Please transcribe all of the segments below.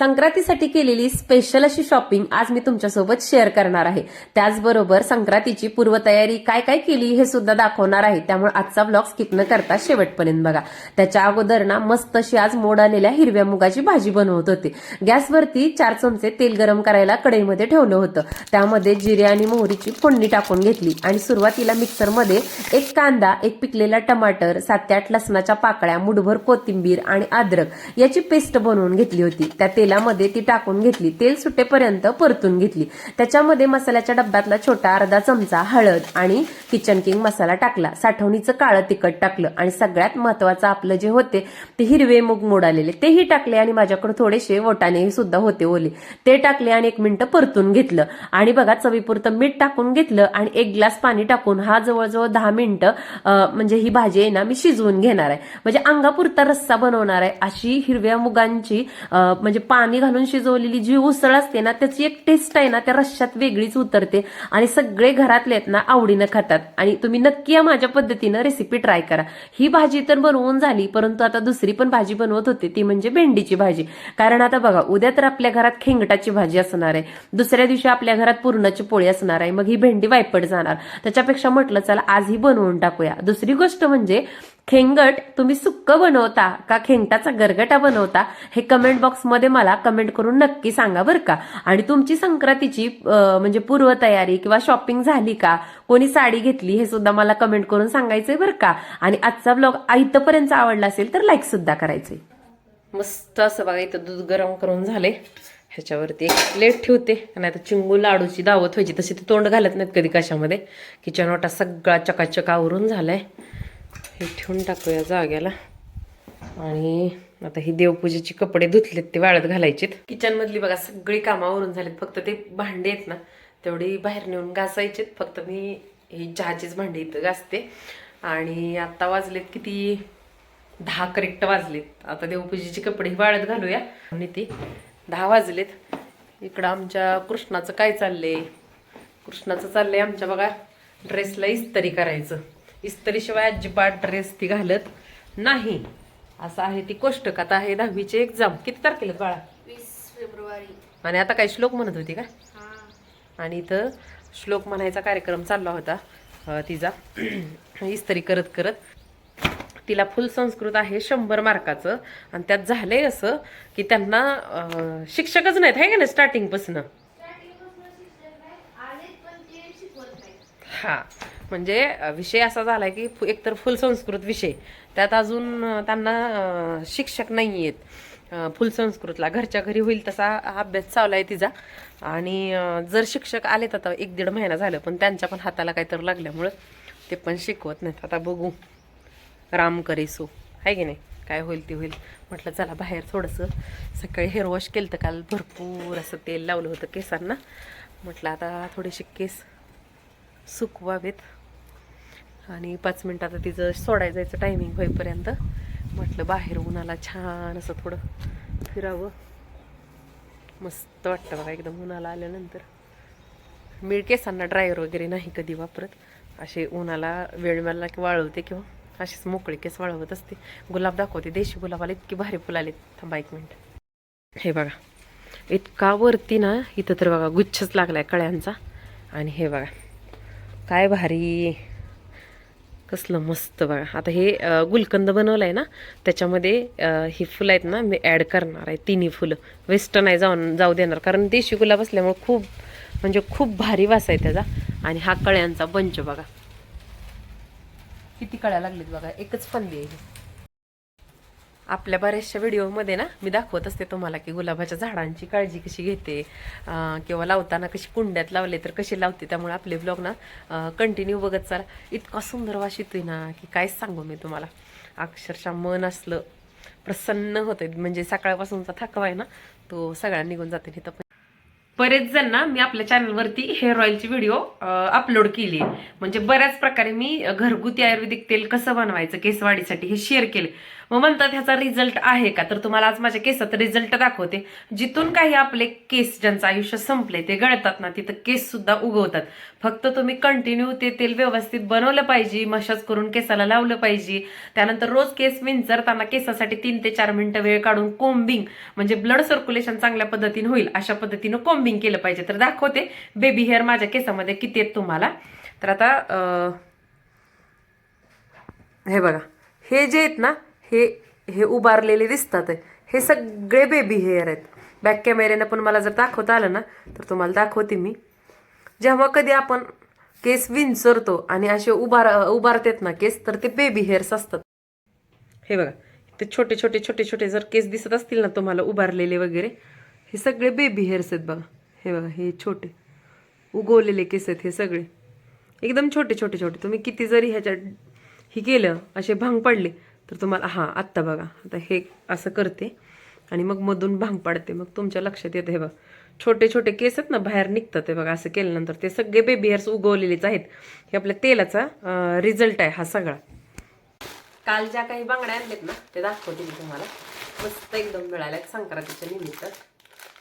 संक्रांतीसाठी केलेली स्पेशल अशी शॉपिंग आज मी तुमच्यासोबत शेअर करणार आहे. त्याचबरोबर संक्रांतीची पूर्वतयारी काय काय केली हे सुद्धा दाखवणार आहे. त्यामुळे आजचा ब्लॉग स्किप न करता शेवटपर्यंत बघा. त्याच्या अगोदर ना मस्त अशी आज मोड आलेल्या हिरव्या मुगाची भाजी बनवत होते. गॅसवरती चार चमचे तेल गरम करायला कढईमध्ये ठेवलं होतं. त्यामध्ये जिरे आणि मोहरीची फोडणी टाकून घेतली आणि सुरुवातीला मिक्सरमध्ये एक कांदा एक पिकलेला टमाटर सात ते आठ लसणाच्या पाकळ्या मुठभर कोथिंबीर आणि अद्रक याची पेस्ट बनवून घेतली होती. त्या तेल तेलामध्ये ती टाकून घेतली. तेल सुटेपर्यंत परतून घेतली. त्याच्यामध्ये मसाल्याच्या डब्यातला छोटा अर्धा चमचा हळद आणि किचन किंग मसाला टाकला. साठवणीचं काळं तिखट टाकलं आणि सगळ्यात महत्वाचं आपलं जे होते ते हिरवे मूग मोडालेले. तेही टाकले आणि माझ्याकडे थोडेसे वटाणे सुद्धा होते ओले. ते टाकले आणि एक मिनिटं परतून घेतलं. आणि बघा चवीपुरतं मीठ टाकून घेतलं आणि एक ग्लास पाणी टाकून हा जवळजवळ दहा मिनिटं म्हणजे ही भाजी आहे ना मी शिजवून घेणार आहे. म्हणजे अंगापुरता रस्सा बनवणार आहे अशी हिरव्या मुगांची म्हणजे पाणी घालून शिजवलेली जी उसळ असते ना त्याची एक टेस्ट आहे ना त्या रश्श्यात वेगळीच उतरते आणि सगळे घरातले आहेत ना आवडीनं खातात. आणि तुम्ही नक्की या माझ्या पद्धतीनं रेसिपी ट्राय करा. ही भाजी तर बनवून झाली परंतु आता दुसरी पण भाजी बनवत होते ती म्हणजे भेंडीची भाजी. कारण आता बघा उद्या तर आपल्या घरात खेंगटाची भाजी असणार आहे. दुसऱ्या दिवशी आपल्या घरात पुरणाची पोळी असणार आहे. मग ही भेंडी वायपट जाणार. त्याच्यापेक्षा म्हटलं चला आज ही बनवून टाकूया. दुसरी गोष्ट म्हणजे खेंगट तुम्ही सुक्क बनवता का खेंगटाचा गरगटा बनवता हे कमेंट बॉक्समध्ये मला कमेंट करून नक्की सांगा बरं का. आणि तुमची संक्रांतीची म्हणजे पूर्वतयारी किंवा शॉपिंग झाली का? कोणी साडी घेतली हे सुद्धा मला कमेंट करून सांगायचंय बरं का. आणि आजचा ब्लॉग इथंपर्यंत आवडला असेल तर लाईक सुद्धा करायचंय. मस्त असं बघा इथं दूध गरम करून झाले ह्याच्यावरती एक प्लेट ठेवते. आणि आता चिंगू लाडूची दावत व्हायची. तशी ते तोंड घालत नाहीत कधी कशामध्ये. किचन वाटा सगळा चकाचक आवरून झालाय. हे ठेवून टाकूया जाग्याला. आणि आता ही देवपूजेची कपडे धुतलेत ते वाळत घालायचेत. किचनमधली बघा सगळी कामावरून झालीत. फक्त ते भांडे आहेत ना तेवढी बाहेर नेऊन घासायचेत. फक्त मी ही चहाचीच भांडी इथं घासते. आणि आत्ता वाजलेत किती? दहा करेक्ट वाजलेत. आता देवपूजेची कपडे वाळत घालूया. आणि ती दहा वाजलेत. इकडं आमच्या कृष्णाचं काय चाललंय? कृष्णाचं चाललंय आमच्या बघा ड्रेसला इस्तरी करायचं. इस्त्रीशिवाय अजिबात ड्रेस ती घालत नाही. असं आहे ती कोष्टक आता आहे दहावीची एक्झाम किती तारखेला बाळा? वीस फेब्रुवारी. आणि आता काय श्लोक म्हणत होती का? हा. आणि इथं श्लोक म्हणायचा कार्यक्रम चालला होता तिचा. इस्त्री करत करत. तिला फुल संस्कृत आहे शंभर मार्काचं. आणि त्यात झालंय असं की त्यांना शिक्षकच नाहीत आहे का नाही स्टार्टिंगपासून हा. म्हणजे विषय असा झालाय की एकतर फुल संस्कृत विषय. त्यात अजून त्यांना शिक्षक नाही आहेत फुल संस्कृतला. घरच्या घरी होईल तसा हा अभ्यास आहे तिचा. आणि जर शिक्षक आलेत आता एक दीड महिना झालं पण त्यांच्या पण हाताला काहीतरी लागल्यामुळं ते पण शिकवत नाहीत. आता बघू. राम करे सो. आहे की नाही? काय होईल ते होईल. म्हटलं चला बाहेर थोडंसं. सकाळी हेअर वॉश केलं तर काल. भरपूर असं तेल लावलं होतं केसांना. म्हटलं आता थोडेसे केस सुकवावेत. आणि पाच मिनटं आता तिचं सोडायला जायचं टायमिंग होईपर्यंत. म्हटलं बाहेर उन्हाला छान असं थोडं फिरावं. मस्त वाटतं बघा एकदम उन्हाला आल्यानंतर. मी केसांना ड्रायर वगैरे नाही कधी वापरत. असे उन्हाला वेळ मिळाला की वाळवते किंवा असेच मोकळे केस वाळवत असते. गुलाब दाखवते देशी गुलाबाला इतकी भारी फुलं आले थांबा एक मिनिट. हे बघा इतका वरती ना इथं तर बघा गुच्छच लागलाय कळ्यांचा. आणि हे बघा काय भारी. कसलं मस्त बघा. आता हे गुलकंद बनवलं आहे ना त्याच्यामध्ये ही फुलं आहेत ना मी ॲड करणार आहे तिन्ही फुलं. वेस्टर्न नाही जाऊन जाऊ देणार. कारण देशी गुलाब असल्यामुळे खूप म्हणजे खूप भारी वास आहे त्याचा. आणि हा कळ्यांचा बंच बघा. किती कळ्या लागलीत बघा. एकच फंदी आहे ही. आपल्या बऱ्याचशा व्हिडिओमध्ये ना मी दाखवत असते तुम्हाला की गुलाबाच्या झाडांची काळजी कशी घेते किंवा लावताना कशी कुंड्यात लावले तर कशी लावते त्यामुळे आपले ब्लॉग ना कंटिन्यू बघत चाला. इतका सुंदर वास येतोय ना की कायच सांगू मी तुम्हाला. अक्षरशः मन असलं प्रसन्न होतं म्हणजे सकाळपासूनचा थकवा आहे ना तो सगळ्या निघून जाते. तिथं बरेच जण ना मी आपल्या चॅनलवरती हेअर ऑइलची व्हिडिओ अपलोड केली म्हणजे बऱ्याच प्रकारे मी घरगुती आयुर्वेदिक तेल कसं बनवायचं केसवाढीसाठी हे शेअर केले. मग म्हणतात ह्याचा रिझल्ट आहे का? तर तुम्हाला आज माझ्या केसात रिझल्ट दाखवते. जिथून काही आपले केस ज्यांचं आयुष्य संपले ते गळतात ना तिथं केस सुद्धा उगवतात. फक्त तुम्ही कंटिन्यू ते तेल व्यवस्थित बनवलं पाहिजे मशाज करून केसाला लावलं पाहिजे. त्यानंतर रोज केस विंचरताना केसासाठी तीन ते चार मिनिटं वेळ काढून कोंबिंग म्हणजे ब्लड सर्क्युलेशन चांगल्या पद्धतीने होईल अशा पद्धतीनं कोम्बिंग केलं पाहिजे. तर दाखवते बेबी हेअर माझ्या केसामध्ये किती आहेत तुम्हाला. तर आता हे बघा हे जे आहेत ना हे हे उभारलेले दिसतात. हे सगळे बेबी हेअर आहेत. बॅक कॅमेऱ्यानं पण मला जर दाखवता आलं ना तर तुम्हाला दाखवते मी. जेव्हा कधी आपण केस विंचरतो आणि असे उभार उभारतात ना केस तर ते बेबी हेअर्स असतात. हे बघा ते छोटे छोटे छोटे छोटे जर केस दिसत असतील ना तुम्हाला उभारलेले वगैरे हे सगळे बेबी हेअर्स आहेत बघा. हे बघा हे छोटे. उगवलेले केस आहेत हे सगळे. एकदम छोटे छोटे छोटे. तुम्ही किती जरी ह्याच्या हे केलं असे भांग पडले तर तुम्हाला हां आत्ता बघा. आता हे असं करते आणि मग मधून भांग पाडते. मग तुमच्या लक्षात येतं हे बघा. छोटे छोटे केस आहेत ना बाहेर निघतात हे बघा असं केल्यानंतर ते सगळे बेबी हेअर्स उगवलेलेच आहेत. हे आपल्या तेलाचा रिझल्ट आहे हा सगळा. काल ज्या काही बांगड्या आणलेत ना ते दाखवते मी तुम्हाला. मस्त एकदम मिळाल्या संक्रांतीच्या निमित्त.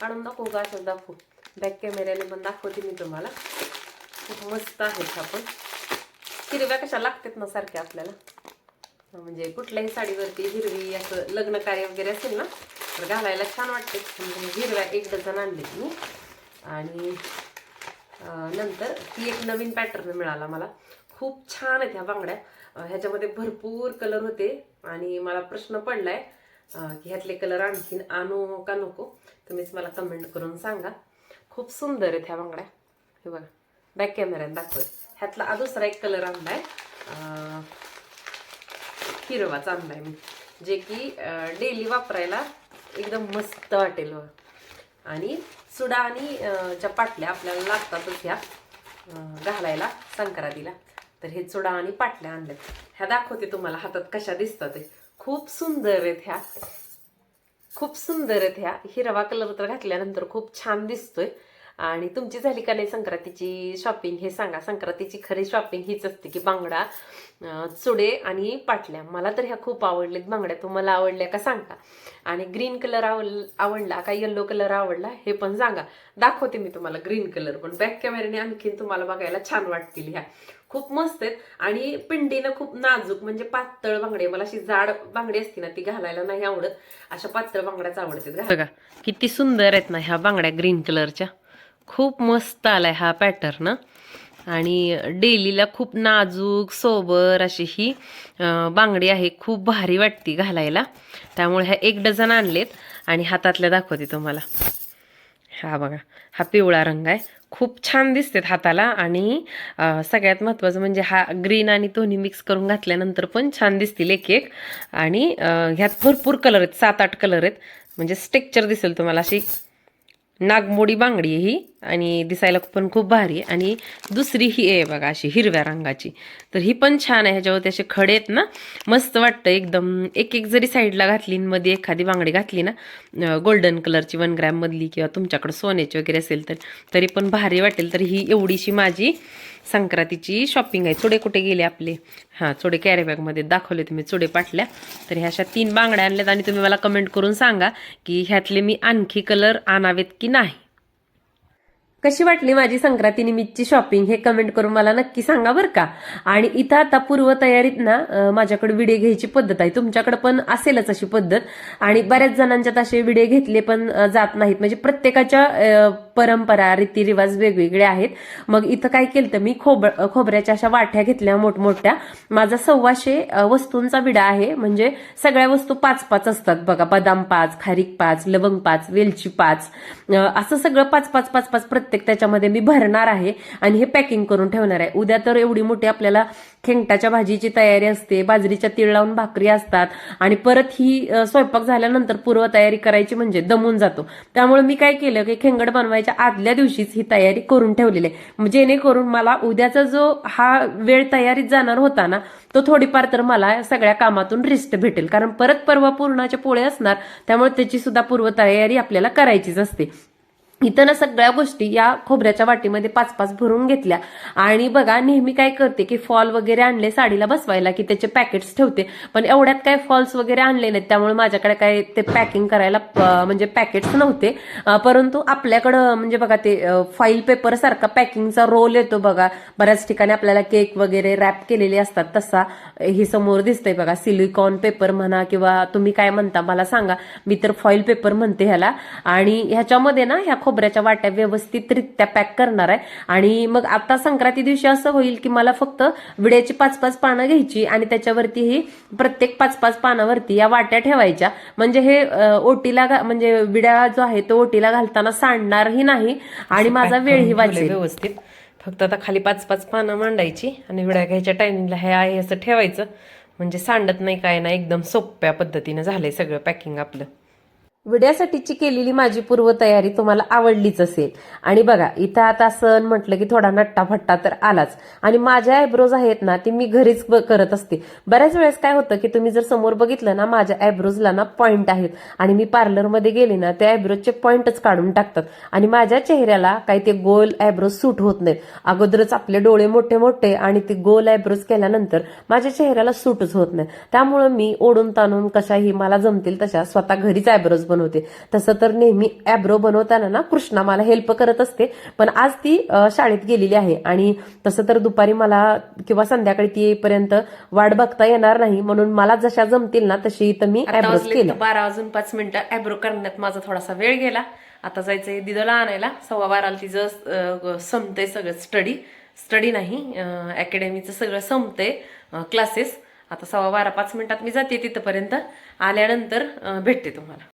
काढून दाखवू का असं दाखवू? बॅक कॅमेऱ्याने पण दाखवते मी तुम्हाला. खूप मस्त आहेत आपण हिरव्या कशा लागतात ना सारख्या आपल्याला. म्हणजे कुठल्याही साडीवरती हिरवी असं लग्न कार्य वगैरे असेल ना तर घालायला छान वाटते. म्हणजे हिरव्या एक डझन आणलेत मी आणि नंतर ती एक नवीन पॅटर्न मिळाला मला. खूप छान आहेत ह्या बांगड्या. ह्याच्यामध्ये भरपूर कलर होते. आणि मला प्रश्न पडलाय आहे की ह्यातले कलर आणखीन आणू का नको? तुम्हीच मला कमेंट करून सांगा. खूप सुंदर आहेत ह्या बांगड्या. हे बघा बॅक कॅमेऱ्यात दाखवत. ह्यातला दुसरा एक कलर आणलाय. आहे हिरवाच आणलाय मी. जे की डेली वापरायला एकदम मस्त वाटेल आणि सुडा आणि अं, ज्या पाटल्या आपल्याला लागतातच ह्या घालायला संक्रांतीला तर हे चुडा आणि पाटल्या आणल्यात. ह्या दाखवते तुम्हाला हातात कशा दिसतात ते. खूप सुंदर आहेत ह्या. खूप सुंदर आहेत ह्या. हिरवा कलर तर घातल्यानंतर खूप छान दिसतोय. आणि तुमची झाली का नाही संक्रांतीची शॉपिंग हे सांगा. संक्रांतीची खरी शॉपिंग हीच असते की बांगडा चुडे आणि पाटल्या. मला तर ह्या खूप आवडलेत. बांगड्या तुम्हाला आवडल्या का सांगा. आणि ग्रीन कलर आवड आवडला का येल्लो कलर आवडला हे पण सांगा. दाखवते मी तुम्हाला ग्रीन कलर पण. बॅक कॅमेऱ्याने आणखीन तुम्हाला बघायला छान वाटतील ह्या. खूप मस्त आहेत. आणि पिंडीनं खूप नाजूक म्हणजे पातळ बांगडे मला अशी जाड बांगडी असते ना ती घालायला नाही आवडत. अशा पातळ बांगड्याच आवडतात. बघा किती सुंदर आहेत ना ह्या बांगड्या ग्रीन कलरच्या खूप मस्त आलाय हा पॅटर्न आणि डेलीला खूप नाजूक सोबर अशी ही बांगडी आहे खूप भारी वाटती घालायला. त्यामुळे ह्या एक डझन आणलेत आणि हातातल्या दाखवते तुम्हाला. हा बघा हा पिवळा रंग आहे. खूप छान दिसतेत हाताला आणि सगळ्यात महत्त्वाचं म्हणजे हा ग्रीन आणि दोन्ही मिक्स करून घातल्यानंतर पण छान दिसतील एक एक. आणि ह्यात भरपूर कलर आहेत सात आठ कलर आहेत. म्हणजे स्टेक्चर दिसेल तुम्हाला अशी. नागमोडी बांगडी आहे ही. आणि दिसायला पण खूप भारी आहे. आणि दुसरी ही आहे बघा अशी हिरव्या रंगाची. तर ही पण छान आहे. ह्याच्यावरती असे खडे आहेत ना मस्त वाटतं एकदम. एक एक जरी साईडला घातली आणि मध्ये एखादी बांगडी घातली ना गोल्डन कलरची वन ग्रॅममधली किंवा तुमच्याकडे सोन्याची वगैरे असेल तर तरी पण भारी वाटेल. तर ही एवढीशी माझी संक्रांतीची शॉपिंग आहे. चुडे कुठे गेले आपले? हां चुडे कॅरीबॅगमध्ये दाखवले तुम्ही चुडे पाटल्या. तर ह्या अशा तीन बांगड्या आणल्यात आणि तुम्ही मला कमेंट करून सांगा की ह्यातले मी आणखी कलर आणावेत की नाही. कशी वाटली माझी संक्रांती निमित्तची शॉपिंग हे कमेंट करून मला नक्की सांगा बरं का. आणि इथं आता पूर्व तयारीत ना माझ्याकडे व्हिडिओ घ्यायची पद्धत आहे. तुमच्याकडे पण असेलच अशी पद्धत. आणि बऱ्याच जणांच्यात असे व्हिडिओ घेतले पण जात नाहीत. म्हणजे प्रत्येकाच्या परंपरा रीतिरिवाज वेगवेगळे आहेत. मग इथं काय केलं तर मी खोब खोबऱ्याच्या अशा वाट्या घेतल्या मोठमोठ्या. माझा सव्वाशे वस्तूंचा विडा आहे. म्हणजे सगळ्या वस्तू पाच पाच असतात. बघा बदाम पाच खारीक पाच लवंग पाच वेलची पाच. असं सगळं पाच पाच पाच पाच प्रत्येक त्याच्यामध्ये मी भरणार आहे आणि हे पॅकिंग करून ठेवणार आहे. उद्या तर एवढी मोठी आपल्याला खेंगटाच्या भाजीची तयारी असते बाजरीच्या तीळ लावून भाकरी असतात आणि परत ही स्वयंपाक झाल्यानंतर पूर्व तयारी करायची म्हणजे दमून जातो. त्यामुळे मी काय केलं की खेंगड बनवायच्या आदल्या दिवशीच ही तयारी करून ठेवलेली आहे. जेणेकरून मला उद्याचा जो हा वेळ तयारीत जाणार होता ना तो थोडीफार तर मला सगळ्या कामातून रिस्ट भेटेल. कारण परत परवा पूर्णाच्या पोळे असणार त्यामुळे त्याची सुद्धा पूर्वतयारी आपल्याला करायचीच असते. इथं ना सगळ्या गोष्टी या खोबऱ्याच्या वाटीमध्ये पाच पाच भरून घेतल्या. आणि बघा नेहमी काय करते की फॉल वगैरे आणले साडीला बसवायला की त्याचे पॅकेट्स ठेवते. पण एवढ्यात काय फॉल्स वगैरे आणले नाहीत त्यामुळे माझ्याकडे काय ते पॅकिंग करायला म्हणजे पॅकेट्स नव्हते. परंतु आपल्याकडं म्हणजे बघा ते फाईल पेपर सारखा पॅकिंगचा रोल येतो बघा. बऱ्याच ठिकाणी आपल्याला केक वगैरे रॅप केलेले असतात तसा हे समोर दिसतंय बघा. सिलिकॉन पेपर म्हणा किंवा तुम्ही काय म्हणता मला सांगा. मी तर फॉईल पेपर म्हणते ह्याला. आणि ह्याच्यामध्ये ना ह्या खोबऱ्याच्या वाट्या व्यवस्थितरित्या पॅक करणार आहे. आणि मग आता संक्रांती दिवशी असं होईल की मला फक्त विड्याची पाच पाच पानं घ्यायची आणि त्याच्यावरती ही प्रत्येक पाच पाच पानावरती या वाट्या ठेवायच्या. म्हणजे हे ओटीला म्हणजे विड्या जो आहे तो ओटीला घालताना सांडणारही नाही आणि माझा वेळही वाचेल. व्यवस्थित. फक्त आता खाली पाच पाच पानं मांडायची आणि विड्या घ्यायच्या टायमिंगला हे आहे असं ठेवायचं. म्हणजे सांडत नाही काय नाही एकदम सोप्या पद्धतीनं झालंय सगळं पॅकिंग आपलं. विड्यासाठीची केलेली माझी पूर्वतयारी तुम्हाला आवडलीच असेल. आणि बघा इथं आता सण म्हटलं की थोडा नट्टाफट्टा तर आलाच. आणि माझ्या आयब्रोज आहेत ना ती मी घरीच ब- करत असते. बऱ्याच वेळेस काय होतं की तुम्ही जर समोर बघितलं ना माझ्या आयब्रोजला ना पॉईंट आहेत. आणि मी पार्लरमध्ये गेले ना ते आयब्रोजचे पॉईंटच काढून टाकतात. आणि माझ्या चेहऱ्याला काही ते गोल आयब्रोज सूट होत नाहीत. अगोदरच आपले डोळे मोठे मोठे आणि ते गोल आयब्रोज केल्यानंतर माझ्या चेहऱ्याला सूटच होत नाही. त्यामुळं मी ओढून ताणून कशाही मला जमतील तशा स्वतः घरीच आयब्रोज बनवतो. तसं तर नेहमी ॲब्रो बनवताना ना कृष्णा मला हेल्प करत असते. पण आज ती शाळेत गेलेली आहे. आणि तसं तर दुपारी मला किंवा संध्याकाळी ती येईपर्यंत वाट बघता येणार नाही. म्हणून मला जशा जमतील ना तशी तर मी केल्या तर बारा वाजून पाच मिनिटं. ॲब्रो करण्यात माझा थोडासा वेळ गेला. आता जायचंय दिदोला आणायला. सव्वा बाराला तिचं संपतंय सगळं स्टडी स्टडी नाही अकॅडमीचं सगळं संपतंय क्लासेस आता सव्वा बारा पाच मिनिटात मी जाते तिथपर्यंत. आल्यानंतर भेटते तुम्हाला.